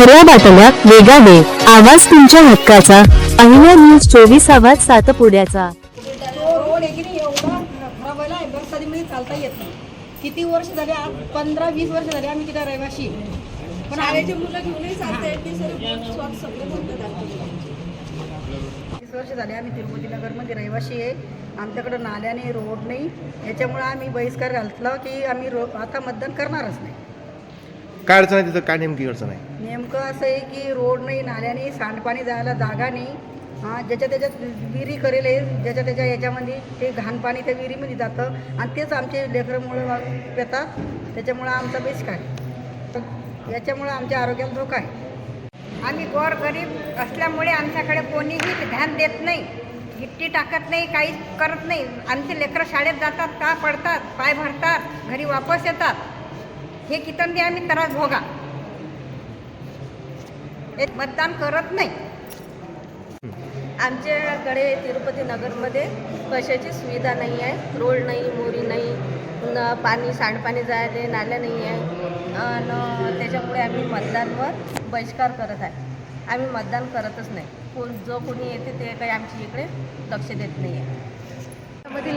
खऱ्या बातम्या वेगाने आवाज तुमच्या हक्काचा. अहिल्या न्यूज चोवीस आवाज सातपुड्याचा तो रोड आहे की नाही एवढा खराब आहे बस कधीमध्ये चालता येत नाही किती वर्ष झाले? पंधरा वीस वर्ष झाले आम्ही तिथे रहिवाशी. पण शाळेची मुलं घेऊनही चालते वीस वर्ष झाले आम्ही तिरुपती नगरमध्ये रहिवाशी आहे. आमच्याकडं नाल्याने रोड नाही. याच्यामुळे आम्ही बहिष्कार घातला की आम्ही रो आता मतदान करणारच नाही. काय अडचण आहे तिथं? काय नेमकी अडचण आहे? नेमकं असं आहे की रोड नाही नाल्याने सांडपाणी जायला जागा नाही. हां ज्याच्या त्याच्यात विहिरी करेल आहे ज्याच्या त्याच्या याच्यामध्ये ते घाण पाणी त्या विहिरीमध्ये जातं. आणि तेच आमचे लेकरंमुळे वा- पेतात त्याच्यामुळं आमचा बेस काय? तर याच्यामुळं आमच्या आरोग्याला धोका आहे. आम्ही गोर गरीब असल्यामुळे आमच्याकडे कोणीही ध्यान देत नाही. गिट्टी टाकत नाही काही करत नाही. आमचे लेकरं शाळेत जातात का पडतात पाय भरतात घरी वापस येतात. हे कितंदी आम्ही त्रास भोगा. हे मतदान करत नाही. आमच्याकडे तिरुपती नगरमध्ये कशाची सुविधा नाही आहे. रोड नाही मोरी नाही न पाणी सांडपाणी जायला नाल्या नाही आहे. आणि त्याच्यामुळे आम्ही मतदानवर बहिष्कार करत आहे. आम्ही मतदान करतच नाही. कोण जो कोणी येते ते काही आमच्या इकडे लक्ष देत नाही आहे.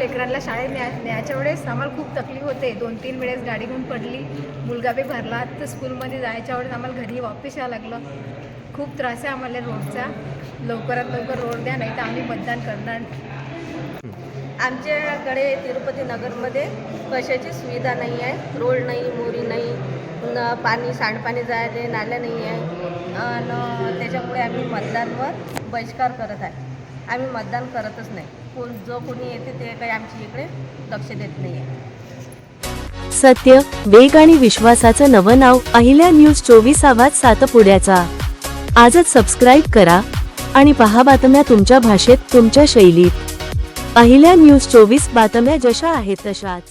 लेकरांना शाळेत न्या न्यायच्या वेळेस आम्हाला खूप तकलीफ होते. दोन तीन वेळेस गाडी घेऊन पडली. मुलगा बी भरला. तर स्कूलमध्ये जायच्या वेळेस आम्हाला घरी वापस यावं लागलं. खूप त्रास आहे आम्हाला रोडचा लवकरात लवकर रोड द्या नाही तर आम्ही मतदान करणार. आमच्याकडे तिरुपती नगरमध्ये कशाची सुविधा नाही आहे. रोड नाही मोरी नाही. न पाणी सांडपाणी जायचे नाल्या नाही आहे. आणि त्याच्यामुळे आम्ही मतदानवर बहिष्कार करत आहे. आम्ही मतदान करतच नाही. कोण जो कोणी येते ते काही आमच्या इकडे लक्ष देत नाही आहे सत्य वेग आणि विश्वासाचं नवं नाव अहिल्या न्यूज चोवीस आवाज सातपुड्याचा. आजच सबस्क्राईब करा आणि पहा बातम्या तुमच्या भाषेत तुमच्या शैलीत. अहिल्या न्यूज चोवीस बातम्या जशा आहेत तशाच.